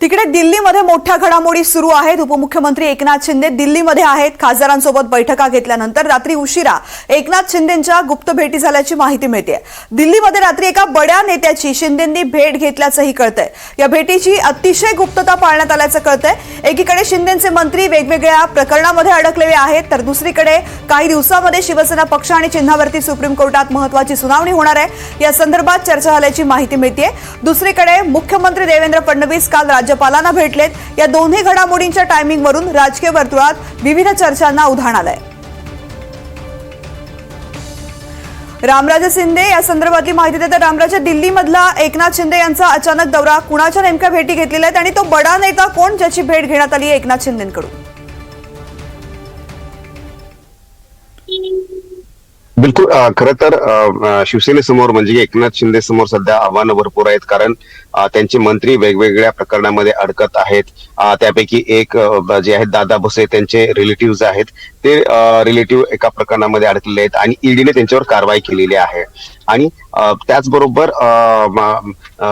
तिकडे दिल्लीमध्ये मोठ्या घडामोडी सुरू आहेत. उपमुख्यमंत्री एकनाथ शिंदे दिल्लीमध्ये आहेत. खासदारांसोबत बैठका घेतल्यानंतर रात्री उशिरा एकनाथ शिंदेच्या गुप्त भेटी झाल्याची माहिती मिळते. दिल्लीमध्ये रात्री एका बड्या नेत्याची शिंदेंनी भेट घेतल्याचंही कळतंय. या भेटीची अतिशय गुप्तता पाळण्यात आल्याचं कळतंय. एकीकडे शिंदेचे मंत्री वेगवेगळ्या प्रकरणामध्ये अडकलेले आहेत. तर दुसरीकडे काही दिवसामध्ये शिवसेना पक्ष आणि चिन्हावरती सुप्रीम कोर्टात महत्वाची सुनावणी होणार आहे. या संदर्भात चर्चा झाल्याची माहिती मिळते दुसरीकडे मुख्यमंत्री देवेंद्र फडणवीस काल राज्य राज्यपालांना भेटलेत. या दोन्ही घडामोडींच्या टायमिंगवरून राजकीय वर्तुळात विविध चर्चांना उधाण आलंय. रामराजे शिंदे या संदर्भातली माहिती देतात रामराजे दिल्लीमधला एकनाथ शिंदे यांचा अचानक दौरा कुणाच्या नेमक्या भेटी घेतलेल्या आहेत आणि तो बडा नेता कोण ज्याची भेट घेण्यात आली आहे एकनाथ शिंदेकडून? बिलकुल खर खरं तर शिवसेनेसमोर म्हणजे एकनाथ शिंदे समोर सध्या आव्हानं भरपूर आहेत कारण त्यांचे मंत्री वेगवेगळ्या प्रकरणामध्ये अडकत आहेत. त्यापैकी एक जे आहेत दादा भुसे त्यांचे रिलेटिव्ह आहेत. ते रिलेटिव्ह एका प्रकरणामध्ये अडकलेले आहेत आणि ईडीने त्यांच्यावर कारवाई केलेली आहे. आणि त्याचबरोबर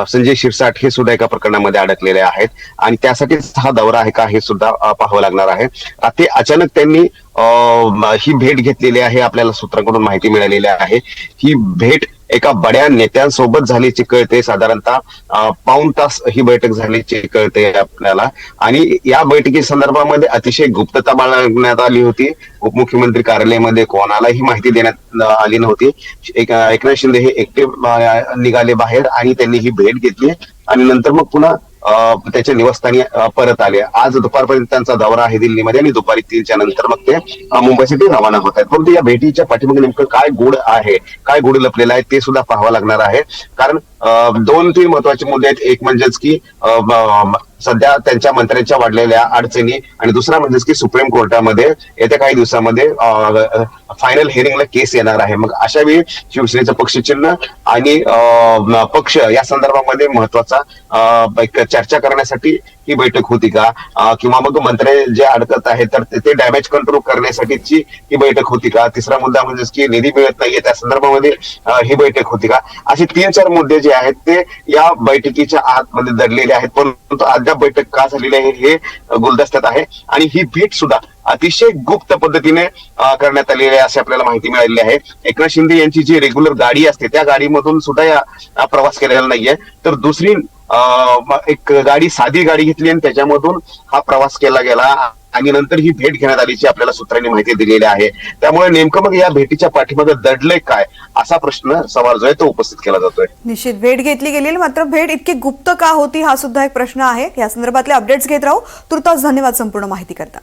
संजय शिरसाट हे सुद्धा एका प्रकरणामध्ये अडकलेले आहेत. आणि त्यासाठीच हा दौरा आहे का हे सुद्धा पाहावं लागणार आहे. ते अचानक त्यांनी अ, ही भेट घेतलेली आहे आपल्याला सूत्रांकडून माहिती मिळालेली आहे. ही भेट एका बड्या नेत्यांसोबत झाल्याची कळते साधारणतः पाऊन पाऊण तास ही बैठक झाल्याची कळते आपल्याला. आणि या बैठकी संदर्भामध्ये अतिशय गुप्तता बाळगण्यात आली होती. उपमुख्यमंत्री कार्यालयामध्ये कोणालाही माहिती देण्यात आली नव्हती. एक- एकनाथ शिंदे हे एकटे निघाले बाहेर आणि त्यांनी ही भेट घेतली. आणि नंतर मग पुन्हा त्याच्या निवासस्थानी परत आले. आज दुपारपर्यंत त्यांचा दौरा आहे दिल्लीमध्ये आणि दुपारी तीनच्या नंतर मग ते मुंबईसाठी रवाना होत आहेत. परंतु या भेटीच्या पाठीमागे नेमकं काय गुड आहे काय गुड लपलेलं आहे ते सुद्धा पाहावं लागणार आहे. कारण दोन तीन महत्त्वाचे मुद्दे आहेत. एक म्हणजेच की सध्या त्यांच्या मंत्र्यांच्या वाढलेल्या अडचणी आणि दुसरा म्हणजेच की सुप्रीम कोर्टामध्ये येत्या काही दिवसामध्ये फायनल हिअरिंगला केस येणार आहे. मग अशा वेळी शिवसेनेचं पक्षचिन्ह आणि पक्ष या संदर्भामध्ये महत्त्वाचा एक चर्चा करण्यासाठी ही बैठक होती का? किंवा मग मंत्रे जे अडकत आहेत तर ते- डॅमेज कंट्रोल करण्यासाठीची ही बैठक होती का? तिसरा मुद्दा म्हणजे की निधी मिळत नाहीये त्या संदर्भामध्ये ही बैठक होती का? असे तीन चार मुद्दे जे आहेत ते या बैठकीच्या आतमध्ये दडलेले आहेत. परंतु अद्याप बैठक का झालेली आहे हे गुलदस्त्यात आहे. आणि ही भेट सुद्धा अतिशय गुप्त पद्धतीने करण्यात आलेली आहे असे आपल्याला माहिती मिळालेली आहे. एकनाथ शिंदे यांची जी रेग्युलर गाडी असते त्या गाडीमधून सुद्धा या प्रवास केलेला नाहीये. तर दुसरी एक गाडी साधी गाडी घेतली आणि त्याच्यामधून हा प्रवास केला गेला आणि नंतर ही भेट घेण्यात आलीची आपल्याला सूत्रांनी माहिती दिलेली आहे. त्यामुळे नेमकं मग या भेटीच्या पाठीमध्ये दडलंय काय असा प्रश्न सवाल जो आहे तो उपस्थित केला जातोय. निश्चित भेट घेतली गेली मात्र भेट इतकी गुप्त का होती हा सुद्धा एक प्रश्न आहे. या संदर्भातले अपडेट्स घेत राहू. तुर्तास धन्यवाद संपूर्ण माहिती करता